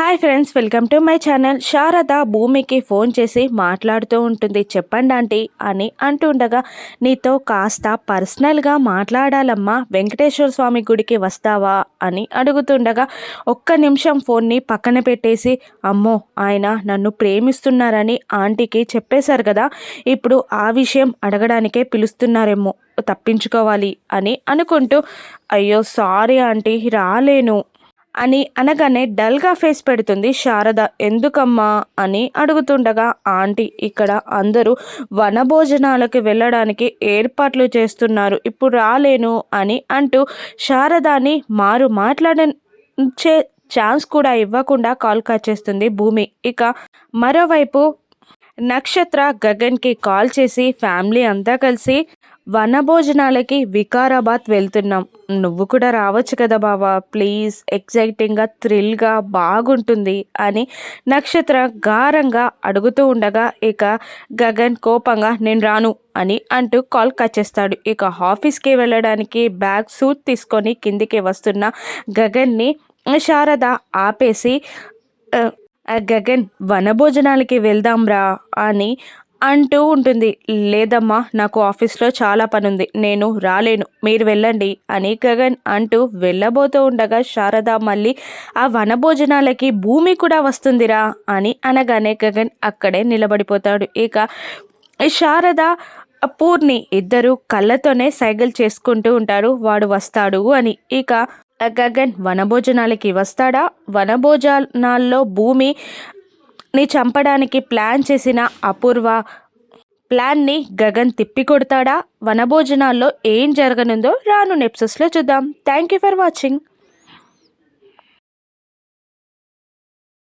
Hi friends welcome to my channel. Sharada భూమికి phone చేసి మాట్లాడుతూ ఉంటుంది. చెప్పండి ఆంటీ అని అంటుండగా నీతో కాస్త పర్సనల్గా మాట్లాడాలమ్మా. వెంకటేశ్వర స్వామి గుడికి వస్తావా అని అడుగుతుండగా ఒక్క నిమిషం ఫోన్ని పక్కన పెట్టేసి అమ్మో ఆయన నన్ను ప్రేమిస్తున్నారని ఆంటీకి చెప్పేశారు కదా. ఇప్పుడు ఆ విషయం అడగడానికే పిలుస్తున్నారేమో తప్పించుకోవాలి అని అనుకుంటూ అయ్యో సారీ ఆంటీ రాలేను. అని అనగానే డల్గా ఫేస్ పెడుతుంది శారద. ఎందుకమ్మా అని అడుగుతుండగా ఆంటీ ఇక్కడ అందరూ వనభోజనాలకు వెళ్ళడానికి ఏర్పాట్లు చేస్తున్నారు. ఇప్పుడు రాలేను అని అంటూ శారదాని మారు మాట్లాడించే ఛాన్స్ కూడా ఇవ్వకుండా కాల్ కట్ చేస్తుంది భూమి. ఇక మరోవైపు నక్షత్ర గగన్కి కాల్ చేసి ఫ్యామిలీ అంతా కలిసి వనభోజనాలకి వికారాబాద్ వెళ్తున్నాం. నువ్వు కూడా రావచ్చు కదా బావా. ప్లీజ్ ఎక్సైటింగ్గా థ్రిల్గా బాగుంటుంది అని నక్షత్ర గారంగా అడుగుతూ ఉండగా ఇక గగన్ కోపంగా నేను రాను అని అంటూ కాల్ కట్ చేస్తాడు. ఇక ఆఫీస్కి వెళ్ళడానికి బ్యాగ్ సూట్ తీసుకొని కిందికి వస్తున్న గగన్ని శారద ఆపేసి గగన్ వనభోజనాలకి వెళ్దాంరా అని అంటూ ఉంటుంది. లేదమ్మా నాకు ఆఫీస్లో చాలా పని ఉంది నేను రాలేను. మీరు వెళ్ళండి అని గగన్ అంటూ వెళ్ళబోతూ ఉండగా శారద మళ్ళీ ఆ వనభోజనాలకి భూమి కూడా వస్తుందిరా అని అనగానే గగన్ అక్కడే నిలబడిపోతాడు. ఇక శారద పూర్ణి ఇద్దరు కళ్ళతోనే సైకిల్ చేసుకుంటూ ఉంటారు. వాడు వస్తాడు అని ఇక గగన్ వనభోజనాలకి వస్తాడా? వనభోజనాల్లో భూమి ని చంపడానికి ప్లాన్ చేసిన అపూర్వ ప్లాన్ని గగన్ తిప్పికొడతాడా? వనభోజనాల్లో ఏం జరగనుందో రాను నెప్సెస్లో చూద్దాం. Thank you for watching.